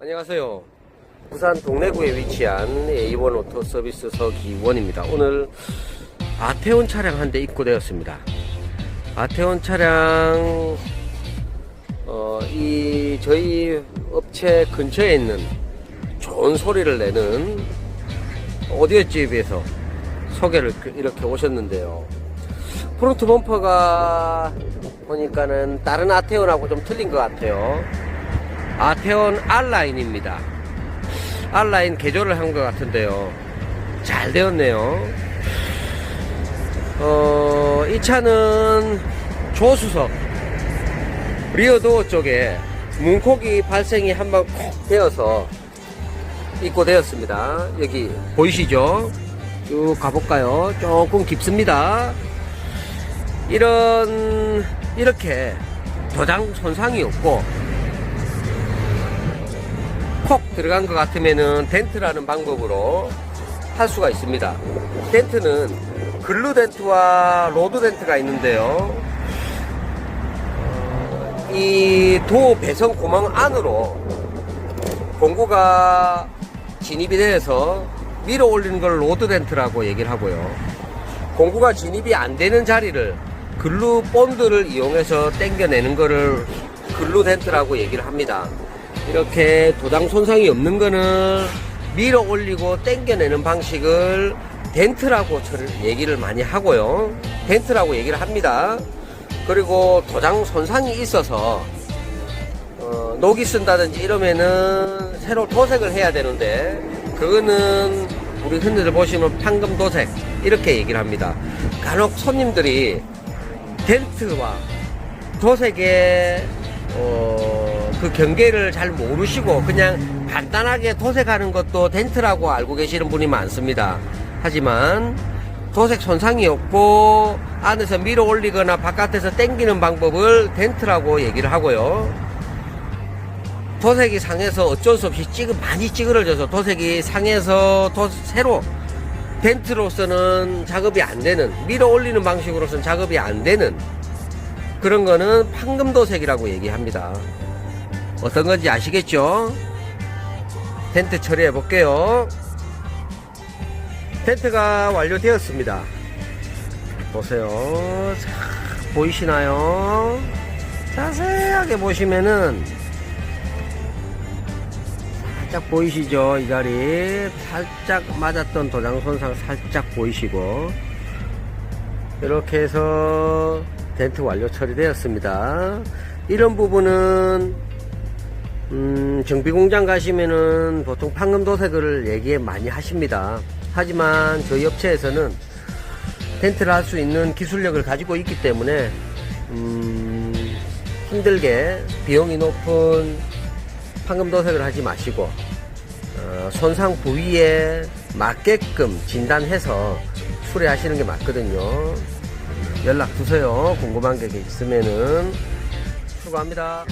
안녕하세요. 부산 동래구에 위치한 A1 오토 서비스 서기원입니다. 오늘 아태온 차량 한 대 입고되었습니다. 아태온 차량, 어, 이, 저희 업체 근처에 있는 좋은 소리를 내는 오디오 집에서 소개를 그- 이렇게 오셨는데요. 프론트 범퍼가 보니까는 다른 아테온하고 좀 틀린 것 같아요. 아테온 R라인입니다. R라인 개조를 한 것 같은데요. 잘 되었네요. 어, 이 차는 조수석, 리어도어 쪽에 문콕이 발생이 한번 콕 되어서 입고되었습니다. 여기 보이시죠? 쭉 가볼까요? 조금 깊습니다. 이런, 이렇게 도장 손상이 없고, 콕 들어간 것 같으면은 덴트라는 방법으로 할 수가 있습니다. 덴트는 글루 덴트와 로드 덴트가 있는데요. 어, 이도 배선 구멍 안으로 공구가 진입이 돼서 밀어 올리는 걸 로드 덴트라고 얘기를 하고요. 공구가 진입이 안 되는 자리를 글루 본드를 이용해서 당겨내는 거를 글루 덴트라고 얘기를 합니다. 이렇게 도장 손상이 없는 거는 밀어 올리고 당겨내는 방식을 덴트라고 저를 얘기를 많이 하고요. 덴트라고 얘기를 합니다. 그리고 도장 손상이 있어서 어, 녹이 쓴다든지 이러면은 새로 도색을 해야 되는데 그거는 우리 흔히들 보시면 판금 도색 이렇게 얘기를 합니다. 간혹 손님들이 덴트와 도색의 어, 그 경계를 잘 모르시고 그냥 간단하게 도색하는 것도 덴트라고 알고 계시는 분이 많습니다. 하지만 도색 손상이 없고 안에서 밀어 올리거나 바깥에서 당기는 방법을 덴트라고 얘기를 하고요. 도색이 상해서 어쩔 수 없이 찌그 많이 찌그러져서 도색이 상해서 도, 새로 덴트로서는 작업이 안 되는 밀어 올리는 방식으로서는 작업이 안 되는 그런 거는 판금 도색이라고 얘기합니다. 어떤 건지 아시겠죠? 텐트 처리해 볼게요. 텐트가 완료되었습니다. 보세요. 자, 보이시나요? 자세하게 보시면은 살짝 보이시죠? 이 자리 살짝 맞았던 도장 손상 살짝 보이시고 이렇게 해서 덴트 완료 처리되었습니다. 이런 부분은 음, 정비공장 가시면은 보통 판금 도색을 얘기 많이 하십니다. 하지만 저희 업체에서는 텐트를 할 수 있는 기술력을 가지고 있기 때문에 음, 힘들게 비용이 높은 판금 도색을 하지 마시고 어, 손상 부위에 맞게끔 진단해서 수리하시는 게 맞거든요. 연락 주세요. 궁금한 게 있으면은 수고합니다.